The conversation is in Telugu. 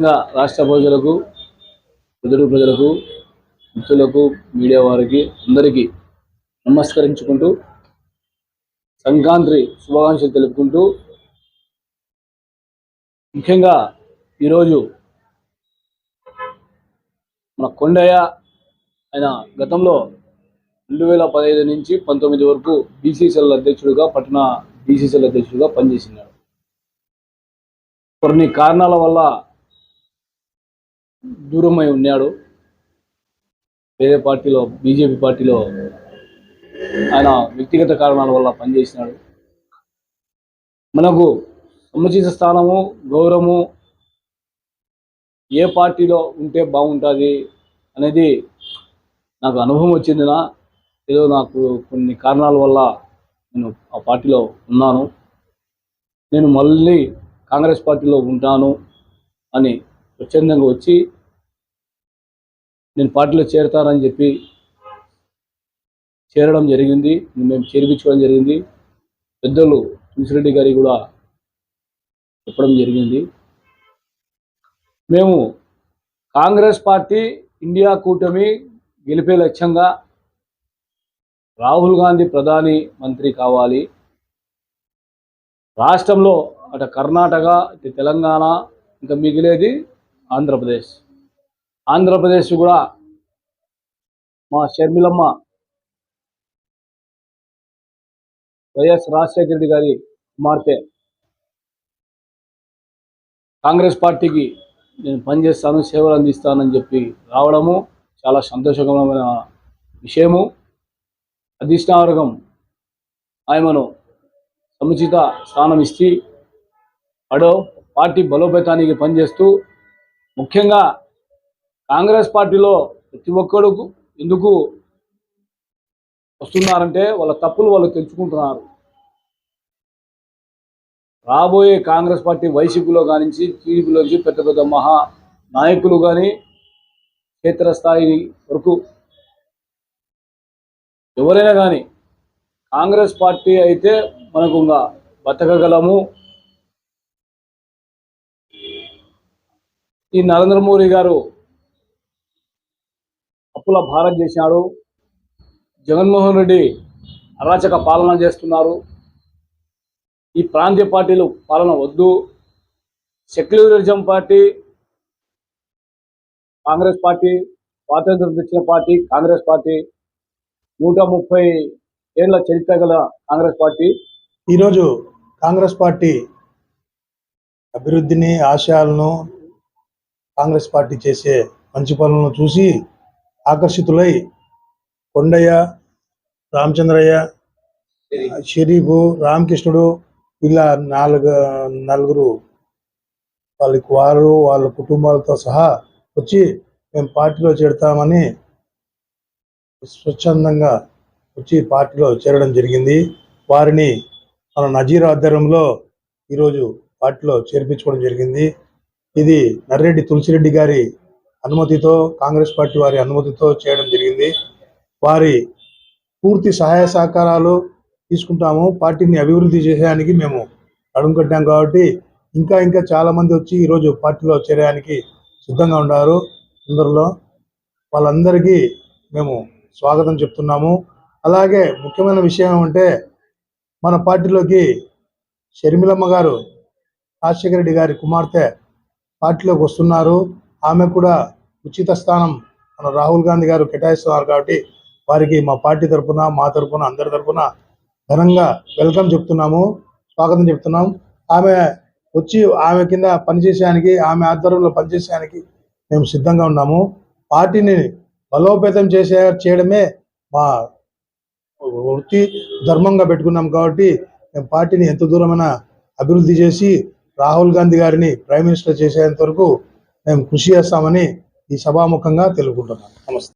ముఖ్యంగా రాష్ట్ర ప్రజలకు ఎదురు ప్రజలకు మిత్రులకు మీడియా వారికి అందరికీ నమస్కరించుకుంటూ సంక్రాంతి శుభాకాంక్షలు తెలుపుకుంటూ ముఖ్యంగా ఈరోజు మన కొండయ్య ఆయన గతంలో రెండు వేల పదహైదు నుంచి పంతొమ్మిది వరకు బీసీసీఎల్ అధ్యక్షుడిగా పట్టణ బీసీసీఎల్ అధ్యక్షుడిగా పనిచేసినాడు. కొన్ని కారణాల వల్ల దూరమై ఉన్నాడు. వేరే పార్టీలో బీజేపీ పార్టీలో ఆయన వ్యక్తిగత కారణాల వల్ల పనిచేసినాడు. మనకు సముచిత స్థానము గౌరవము ఏ పార్టీలో ఉంటే బాగుంటుంది అనేది నాకు అనుభవం వచ్చిందినా ఏదో నాకు కొన్ని కారణాల వల్ల నేను ఆ పార్టీలో ఉన్నాను. నేను మళ్ళీ కాంగ్రెస్ పార్టీలో ఉంటాను అని స్వచ్ఛందంగా వచ్చి నేను పార్టీలో చేరతానని చెప్పి చేరడం జరిగింది. మేము చేర్పించుకోవడం జరిగింది. పెద్దలు తులసిరెడ్డి గారి కూడా చెప్పడం జరిగింది. మేము కాంగ్రెస్ పార్టీ ఇండియా కూటమి గెలిపే లక్ష్యంగా రాహుల్ గాంధీ ప్రధాని మంత్రి కావాలి. రాష్ట్రంలో అటు కర్ణాటక ఇటు తెలంగాణ ఇంకా మిగిలేది ఆంధ్రప్రదేశ్. ఆంధ్రప్రదేశ్ కూడా మా షర్మిలమ్మ వైఎస్ రాజశేఖర రెడ్డి గారి కుమార్తె. కాంగ్రెస్ పార్టీకి నేను పనిచేస్తాను సేవలు అందిస్తానని చెప్పి రావడము చాలా సంతోషకరమైన విషయము. అధిష్టావర్గం ఆయమను సముచిత స్థానం ఇచ్చి అడో పార్టీ బలోపేతానికి పనిచేస్తూ ముఖ్యంగా కాంగ్రెస్ పార్టీలో ప్రతి ఒక్కరు ఎందుకు వస్తున్నారంటే వాళ్ళ తప్పులు వాళ్ళు తెలుసుకుంటున్నారు. రాబోయే కాంగ్రెస్ పార్టీ వైసీపీలో కానించి టీడీపీలోంచి పెద్ద పెద్ద మహా నాయకులు కానీ క్షేత్రస్థాయి వరకు ఎవరైనా కానీ కాంగ్రెస్ పార్టీ అయితే మనకు ఇంకా బతకగలము. ఈ నరేంద్ర మోడీ గారు అప్పుల భారం చేసినాడు జగన్మోహన్ రెడ్డి అరాచక పాలన చేస్తున్నారు. ఈ ప్రాంతీయ పార్టీలు పాలన వద్దు. సెక్యులరిజం పార్టీ కాంగ్రెస్ పార్టీ స్వాతంత్రం తెచ్చిన పార్టీ కాంగ్రెస్ పార్టీ నూట ముప్పై ఏళ్ళ చరిత్ర గల కాంగ్రెస్ పార్టీ. ఈరోజు కాంగ్రెస్ పార్టీ అభివృద్ధిని ఆశయాలను కాంగ్రెస్ పార్టీ చేసే మంచి పనులను చూసి ఆకర్షితులై కొండయ్య రామచంద్రయ్య షరీఫ్ రామకృష్ణుడు ఇలా నాలుగు నలుగురు వాళ్ళకి వారు వాళ్ళ కుటుంబాలతో సహా వచ్చి మేము పార్టీలో చేరుతామని స్వచ్ఛందంగా వచ్చి పార్టీలో చేరడం జరిగింది. వారిని మన నజీర్ ఆధ్వర్యంలో ఈరోజు పార్టీలో చేర్పించుకోవడం జరిగింది. ఇది నర్రెడ్డి తులసిరెడ్డి గారి అనుమతితో కాంగ్రెస్ పార్టీ వారి అనుమతితో చేయడం జరిగింది. వారి పూర్తి సహాయ సహకారాలు తీసుకుంటాము. పార్టీని అభివృద్ధి చేయడానికి మేము అడుగు కట్టాం కాబట్టి ఇంకా ఇంకా చాలామంది వచ్చి ఈరోజు పార్టీలో చేరడానికి సిద్ధంగా ఉన్నారు. అందరిలో వాళ్ళందరికీ మేము స్వాగతం చెప్తున్నాము. అలాగే ముఖ్యమైన విషయం ఏమంటే మన పార్టీలోకి షర్మిలమ్మ గారు రాజశేఖర రెడ్డి గారి కుమార్తె పార్టీలోకి వస్తున్నారు. ఆమె కూడా ఉచిత స్థానం మన రాహుల్ గాంధీ గారు కేటాయిస్తున్నారు కాబట్టి వారికి మా పార్టీ తరఫున మా తరఫున అందరి తరఫున ఘనంగా వెల్కమ్ చెప్తున్నాము స్వాగతం చెప్తున్నాం. ఆమె వచ్చి ఆమె కింద పనిచేసేయడానికి ఆమె ఆధ్వర్యంలో పనిచేసేయడానికి మేము సిద్ధంగా ఉన్నాము. పార్టీని బలోపేతం చేసే చేయడమే మా వృత్తి ధర్మంగా పెట్టుకున్నాం కాబట్టి మేము పార్టీని ఎంత దూరమైనా అభివృద్ధి చేసి రాహుల్ గాంధీ గారిని ప్రైమ్ మినిస్టర్ చేసేంత వరకు మేము కృషి చేస్తామని ఈ సభాముఖంగా తెలుపుకుంటున్నాను నమస్తే.